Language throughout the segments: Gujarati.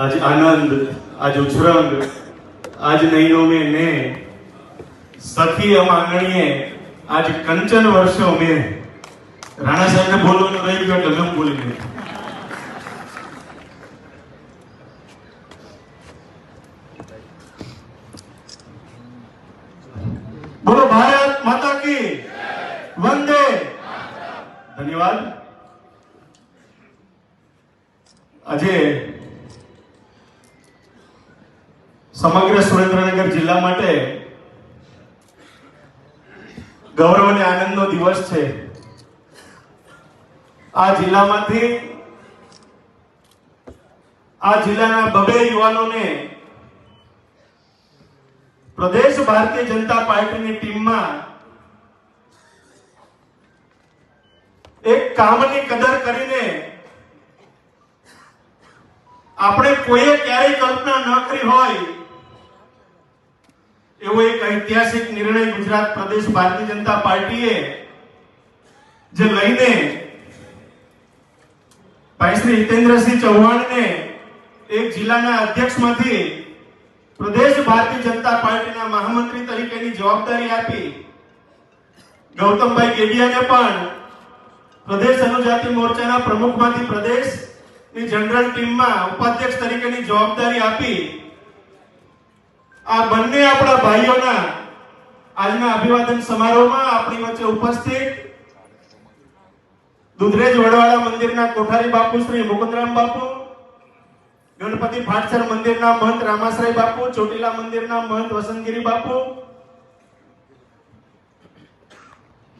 આજ આનંદ, આજ ઉછરંગ આજ નૈનો મેં ને સખી અમાંગણીએ આજ કંચન વર્ષો મેં. રાણા સાહેબને બોલવાનું રહી ગયું એટલે મેં બોલી ગયું બોલો, ભારત માતા કી વંદે. ધન્યવાદ. આજે સુરેન્દ્રનગર જિલ્લા માટે ગૌરવ અને આનંદનો દિવસ છે. આ જિલ્લામાંથી આ જિલ્લાના બબે યુવાનોને પ્રદેશ ભારતીય જનતા પાર્ટીની ટીમમાં એક કામની કદર કરીને આપણે કોઈએ ક્યારેય કલ્પના ન કરી હોય એવો એક ઐતિહાસિક નિર્ણય ગુજરાત પ્રદેશ ભારતીય જનતા પાર્ટીએ જે લઈને ભાઈ શ્રી હિતેન્દ્રસિંહ ચૌહાણને એક જિલ્લાના અધ્યક્ષમાંથી પ્રદેશ ભારતીય જનતા પાર્ટીના મહામંત્રી તરીકેની જવાબદારી આપી. ગૌતમભાઈ કેડિયાને પણ પ્રદેશ અનુજાતિ મોરચાના પ્રમુખમાંથી પ્રદેશની જનરલ ટીમમાં ઉપાધ્યક્ષ તરીકેની જવાબદારી આપી. આ બંને આપણા ભાઈઓના આજના અભિવાદન સમારોહમાં આપણી વચ્ચે ઉપસ્થિત દુધરેજ વડવાળા મંદિરના કોઠારી બાપુ શ્રી મુકુદરામ બાપુ, ગણપતિ ફાટસર મંદિરના મહંત રામાશ્રય બાપુ, ચોટીલા મંદિરના મહંત વસંતગીરી બાપુ,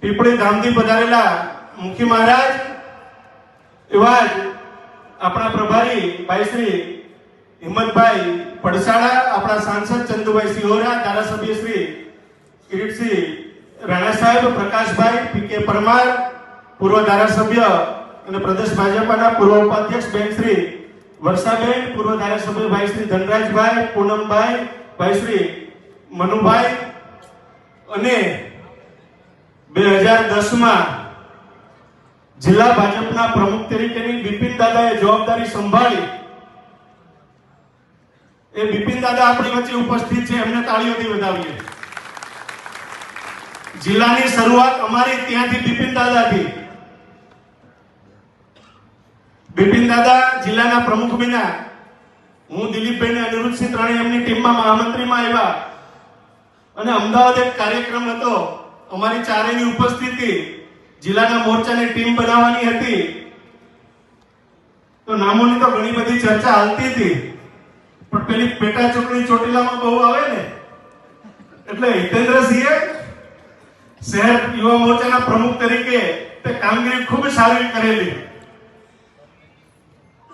પીપળી ધામથી પધારેલા મુખી મહારાજ, એવા જ આપણા પ્રભારી ભાઈ શ્રી હિંમતભાઈ પડસાડા આપણા સાંસદ ચંદુભાઈ સિહોરા ધારાસભ્ય શ્રી કિરીટસિંહ રાણા સાહેબ, પ્રકાશભાઈ, પી કે પરમાર, પૂર્વ ધારાસભ્ય અને પ્રદેશ ભાજપાના પૂર્વ ઉપાધ્યક્ષ બેન શ્રી વર્ષાબેન, પૂર્વ ધારાસભ્ય ભાઈ શ્રી ધનરાજભાઈ, પૂનમભાઈ, ભાઈ શ્રી મનુભાઈ અને બે હજાર દસમાં જિલ્લા ભાજપના પ્રમુખ તરીકેની બિપિન દાદાએ જવાબદારી સંભાળી એ બિપિન દાદા આપણી વચ્ચે ઉપસ્થિત છે, એમને તાળીઓથી વધાવીએ. જિલ્લાની શરૂઆત અમારી ત્યાંથી બિપિન દાદાથી. બિપિન દાદા જિલ્લાના પ્રમુખ બન્યા. હું દિલીપભાઈ અને અનિરુદ્ધસિંહ ત્રણે એમની ટીમમાં મહામંત્રીમાં આવ્યા. અને અમદાવાદ એક કાર્યક્રમ હતો. અમારી ચારેયની ઉપસ્થિતિ જિલ્લાના મોરચાની ટીમ બનાવવાની હતી. તો નામોની તો ઘણી બધી ચર્ચા હાલતી હતી. પણ પેલી પેટા ચૂંટણી ચોટીલામાં બહુ આવે ને, એટલે હિતેન્દ્રસિંહે શહેર યુવા મોરચાના પ્રમુખ તરીકે તે કામગીરી ખૂબ સારી કરેલી.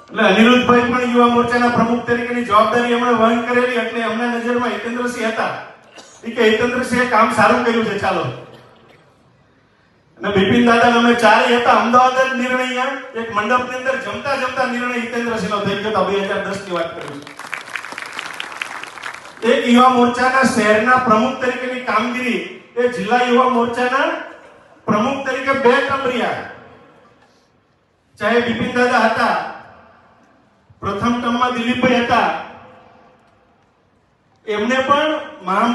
એટલે અનિરુદ્ધભાઈ પણ યુવા મોરચાના પ્રમુખ તરીકેની જવાબદારી એમણે વહન કરેલી, એટલે એમના નજરમાં હિતેન્દ્રસિંહ હતા. એ કે હિતેન્દ્રસિંહે કામ સારું કર્યું છે, ચાલો. અને બિપિન દાદા અમે ચારે હતા, અમદાવાદ જ નિર્ણય એક મંડપની અંદર જમતા જમતા નિર્ણય હિતેન્દ્રસિંહનો થઈ ગયો બે હજાર દસની વાત કરું છું એક યુવા મોરચાના શહેરના પ્રમુખ તરીકેની કામગીરી એ જિલ્લા યુવા મોરચાના પ્રમુખ તરીકે બે ટર્મ રહ્યા ચાહે બિપિન દાદા હતા, પ્રથમ ટર્મમાં દિલીપભાઈ હતા. એમને પણ મહા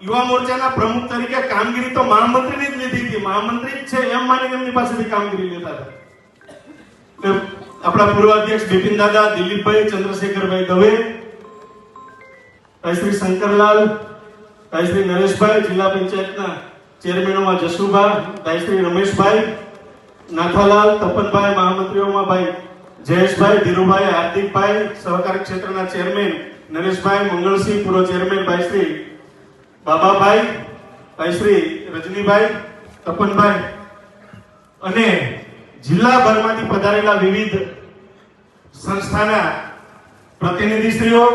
યુવા મોરચાના પ્રમુખ તરીકે કામગીરી તો મહામંત્રીની જ લીધી હતી. મહામંત્રી જ છે એમ માની એમની પાસેથી કામગીરી લેતા હતા. આપણા પૂર્વ અધ્યક્ષ બિપિન દાદા, દિલીપભાઈ, ચંદ્રશેખરભાઈ દવે શ્રી શંકરલાલ શ્રી નરેશભાઈ જિલ્લા પંચાયતના ચેરમેનોમાં ભાઈ શ્રી રમેશભાઈ, નાથાલાલ, તપનભાઈ, મહામંત્રીઓમાં ભાઈ જયેશભાઈ, ધીરુભાઈ, હાર્દિકભાઈ, સહકારી ક્ષેત્રના ચેરમેન નરેશભાઈ, મંગળસિંહ, પૂર્વ ચેરમેન ભાઈ શ્રી બાબાભાઈ, ભાઈ શ્રી રજનીભાઈ, તપનભાઈ અને જિલ્લાભરમાંથી પધારેલા વિવિધ સંસ્થાના પ્રતિનિધિશ્રીઓ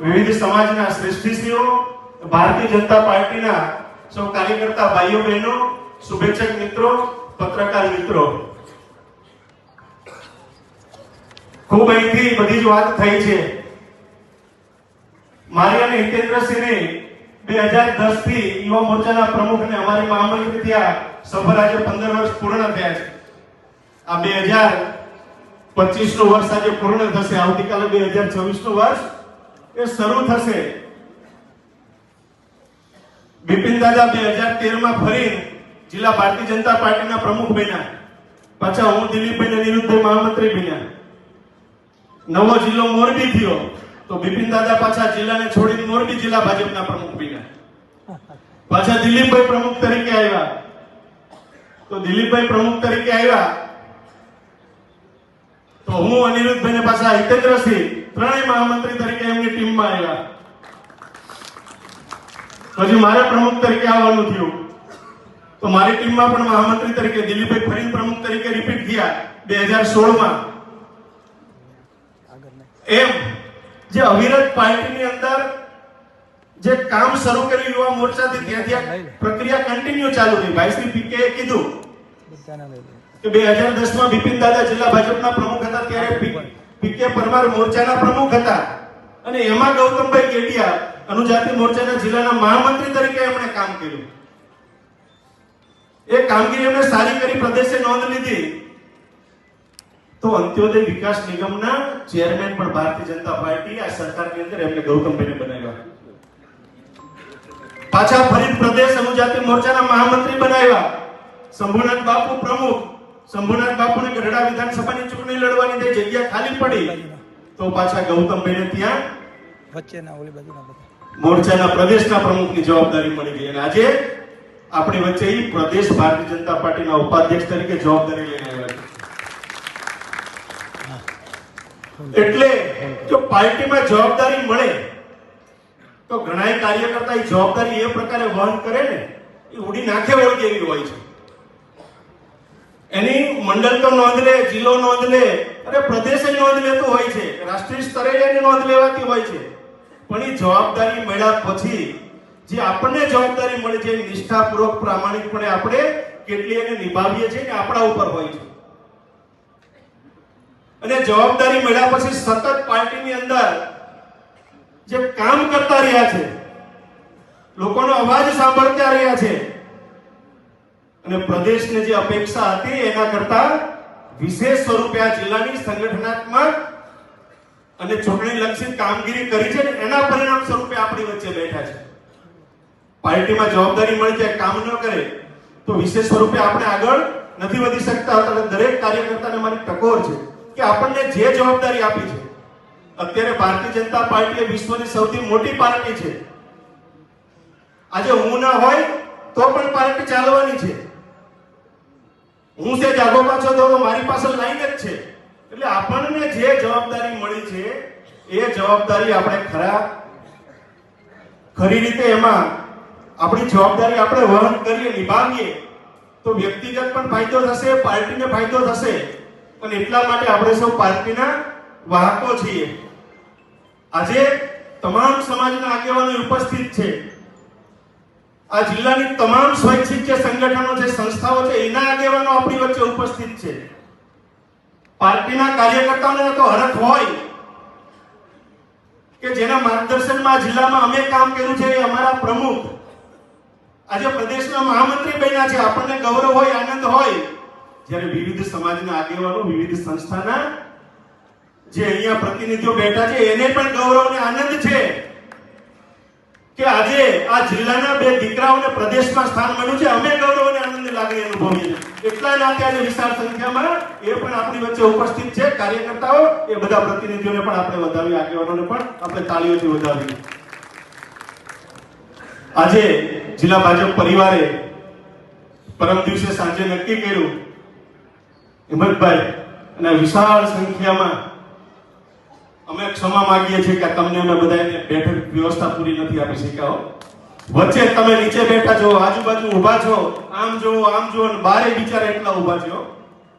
વિવિધ સમાજના શ્રેષ્ઠીશ્રીઓ, ભારતીય જનતા પાર્ટીના સૌ કાર્યકર્તા ભાઈઓ, બહેનો, શુભેચ્છક મિત્રો, પત્રકાર મિત્રો. ખૂબ અહીંથી બધી જ વાત થઈ છે. મારી અને હિતેન્દ્રસિંહને બે હજાર દસથી યુવા મોરચાના પ્રમુખ અને અમારી મહામંત્રી થયા સફળ આજે પંદર વર્ષ પૂર્ણ થયા છે. આ બે હજાર પચીસનું વર્ષ આજે પૂર્ણ થશે. આવતીકાલે બે હજાર છવ્વીસનું વર્ષ એ શરૂ થશે. બિપિન દાદા બે હજાર તેરમાં ફરી જિલ્લા ભારતીય જનતા પાર્ટીના પ્રમુખ બન્યા. પાછા હું દિલીપભાઈ ને નિરુદ્ધભાઈ મહામંત્રી બન્યા. નવો જિલ્લો મોરબી થયો, તો બિપિન દાદા પાછા જિલ્લાને છોડીને મોરબી જિલ્લા ભાજપના પ્રમુખ બન્યા. પાછા દિલીપભાઈ પ્રમુખ તરીકે આવ્યા. તો દિલીપભાઈ પ્રમુખ તરીકે આવ્યા. તો હું અનિરુદ્ધભાઈ ને પાછા હિતેન્દ્રસિંહ ત્રણેય મહામંત્રી તરીકે એમની ટીમમાં આવ્યા પછી મારે પ્રમુખ તરીકે આવવાનું થયું. તો મારી ટીમમાં પણ મહામંત્રી તરીકે દિલીપભાઈ ફરી પ્રમુખ તરીકે રિપીટ થયા બે હજાર સોળમાં એમ જે અવિરત પાર્ટીની અંદર જે કામ શરૂ કર્યું યુવા મોરચાથી ત્યાંથી પ્રક્રિયા કન્ટિન્યુ ચાલુ રહી ભાઈ શ્રી પીકે કીધું કે બે હજાર દસમાં બિપિન દાદા જિલ્લા ભાજપના પ્રમુખ હતા ત્યારે પીકે પરમાર મોરચાના પ્રમુખ હતા. અને એમાં ગૌતમભાઈ કેડિયા અનુજાતિ મોરચાના જિલ્લાના મહામંત્રી તરીકે એમણે કામ કર્યું. એ કામગીરી એમણે સારી કરી, પ્રદેશે નોંધ લીધી. તો અંત્યોદય વિકાસ નિગમના ચેરમેન પણ ભારતીય જનતા પાર્ટી, આ સરકારની અંદર એમને ગૌતમભાઈને બનાવ્યા. પાછા ફરી પ્રદેશ અનુજાતિ મોરચાના મહામંત્રી બનાવ્યા. શંભુનાથ બાપુ પ્રમુખ શંભુનાથ બાપુને ગઢડા વિધાનસભાની ચૂંટણી લડવાની તે જગ્યા ખાલી પડી તો પાછા ગૌતમભાઈને ત્યાં વચ્ચેના ઓલી બાજુના મોરચાના પ્રદેશના પ્રમુખની જવાબદારી મળી ગઈ. અને આજે આપણી વચ્ચે પ્રદેશ ભારતીય જનતા પાર્ટીના ઉપાધ્યક્ષ તરીકે જવાબદારી લઈને આવ્યા છે. એટલે જો પાર્ટીમાં જવાબદારી મળે તો ઘણાય કાર્યકર્તા એ જવાબદારી એ પ્રકારે વહન કરે ને એ ઉડી નાખે વળગે એવી હોય છે. એની મંડળ તો નોંધ લે, જિલ્લો નોંધ લે અને પ્રદેશ નોંધ લેતો હોય છે, રાષ્ટ્રીય સ્તરે એની નોંધ લેવાતી હોય છે. પણ એ જવાબદારી મળ્યા પછી, જે આપણને જવાબદારી મળે છે નિષ્ઠાપૂર્વક, પ્રામાણિકપણે આપણે કેટલી એને નિભાવીએ છીએ ને આપણા ઉપર હોય છે. અને જવાબદારી મળ્યા પછી સતત પાર્ટીની અંદર જે કામ કરતા રહ્યા છે, લોકોનો અવાજ સાંભળતા રહ્યા છે અને પ્રદેશને જે અપેક્ષા હતી એના કરતા વિશેષ સ્વરૂપે આ જિલ્લાની સંગઠનાત્મક અને ચૂંટણી લક્ષિત કામગીરી કરી છે એના પરિણામ સ્વરૂપે આપણી વચ્ચે બેઠા છે. પાર્ટીમાં જવાબદારી મળી જાય, કામ ન કરે, તો વિશેષ સ્વરૂપે આપણે આગળ નથી વધી શકતા. અને દરેક કાર્યકર્તાને મારી ટકોર છે કે આપણને જે જવાબદારી આપી છે, અત્યારે ભારતીય જનતા પાર્ટી એ વિશ્વની સૌથી મોટી પાર્ટી છે. આજે હું ના હોય તો પણ પાર્ટી ચાલવાની છે. હું જે જાગો પાછો તો મારી પાસે લાઈન જ છે. એટલે આપણને જે જવાબદારી મળી છે, એ જવાબદારી આપણે ખરા ખરી રીતે એમાં આપણી જવાબદારી આપણે વહન કરીએ, નિભાવીએ, તો વ્યક્તિગત પણ ફાયદો થશે, પાર્ટીને ફાયદો થશે. પણ એટલા માટે આપણે સૌ પાર્ટીના વાહકો છીએ. આજે તમામ સમાજના આગેવાનો ઉપસ્થિત છે. આ જિલ્લાની તમામ સ્વૈચ્છિક જે સંગઠનો છે, સંસ્થાઓ છે, એના આગેવાનો આપણી વચ્ચે ઉપસ્થિત છે. પાર્ટીના કાર્યકર્તાઓને તો હરખ હોય કે જેના માર્ગદર્શનમાં જિલ્લામાં અમે કામ કર્યું છે એ અમારા પ્રમુખ. આજે પ્રદેશના મહામંત્રી બન્યા છે, આપણને ગૌરવ હોય, આનંદ હોય. જ્યારે વિવિધ સમાજના આગેવાનો, વિવિધ સંસ્થાના જે અહીંયા પ્રતિનિધિઓ બેઠા છે, એને પણ ગૌરવ અને આનંદ છે. કે આજે આ જિલ્લાના બે દીકરાઓને પ્રદેશમાં સ્થાન મળ્યું છે. અમે ગૌરવ અને આનંદની લાગણી અનુભવીએ છીએ. એટલા નાતે આજે વિશાળ સંખ્યામાં એ પણ આપણી વચ્ચે ઉપસ્થિત છે. કાર્યકર્તાઓ, એ બધા પ્રતિનિધિઓને પણ આપણે વધાવી, આગેવાનોને પણ આપણે તાળીઓથી વધાવીએ. આજે જિલ્લા ભાજપ પરિવારે પરમ દિવસે સાંજે નક્કી કર્યું, હિંમતભાઈ, અને વિશાળ સંખ્યામાં અમે ક્ષમા માંગીએ છીએ કે તમને અમે બધાને બેઠક વ્યવસ્થા પૂરી નથી આપી શક્યા. વચ્ચે તમે નીચે બેઠા છો, આજુબાજુ ઊભા છો, આમ જો આમ જો અને બારે બિચારા એટલા ઊભા છો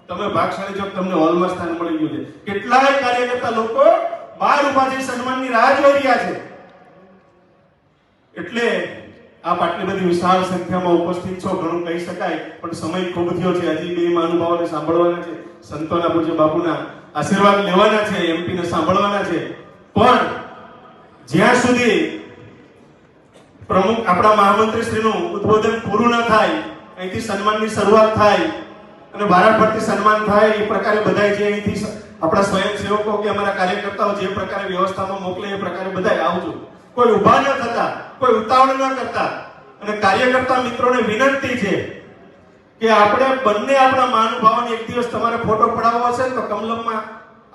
તમે ભાગશાળી છો તમને હોલમાં સ્થાન મળી ગયું છે? કેટલાય કાર્યકર્તા લોકો બહાર ઊભા છે, સન્માનની રાહ જોઈ રહ્યા છે. એટલે આપ આટલી બધી વિશાળ સંખ્યામાં ઉપસ્થિત છો, ઘણું કહી શકાય, પણ સમય ખૂબ થયો છે. હજી બે મહાનુભાવોને સાંભળવાના છે. સંતોના પૂજ્ય બાપુના આશીર્વાદ લેવાના છે એમપી ને સાંભળવાના છે. પણ જ્યાં સુધી પ્રમુખ આપણા મહામંત્રી શ્રીનું ઉદ્બોધન પૂરું ન થાય, અહીંથી સન્માનની શરૂઆત થાય અને વારાફરતી સન્માન થાય, એ પ્રકારે બધાય જે અહીંથી આપણા સ્વયંસેવકો કે અમારા કાર્યકર્તાઓ જે પ્રકારે વ્યવસ્થામાં મોકલે, એ પ્રકારે બધાય આવજો. કોઈ ઊભા ન થતા, કોઈ ઉતાવળ ન કરતા. અને કાર્યકર્તા મિત્રોને વિનંતી છે કે આપણે બંને આપણા મહાનુભાવોને એક દિવસ તમારે ફોટો પડાવવો હશે તો કમલમમાં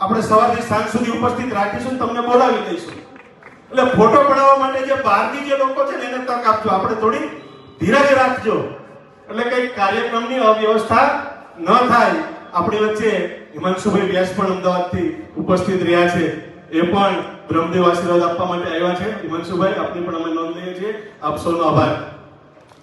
આપણે સવારથી સાંજ સુધી ઉપસ્થિત રાખીશું તમને બોલાવી દઈશું. એટલે ફોટો પડાવવા માટે જે બહારની જે લોકો છે ને એને તક આપજો. આપણે થોડી ધીરજ રાખજો. એટલે કઈ કાર્યક્રમની અવ્યવસ્થા ન થાય. આપણી વચ્ચે હિમાંશુભાઈ વ્યાસ પણ અમદાવાદથી ઉપસ્થિત રહ્યા છે. એ પણ બ્રહ્મદેવ આશીર્વાદ આપવા માટે આવ્યા છે. હિમાંશુભાઈ આપની પણ અમે નોંધ લઈએ છીએ. આપ સૌનો આભાર.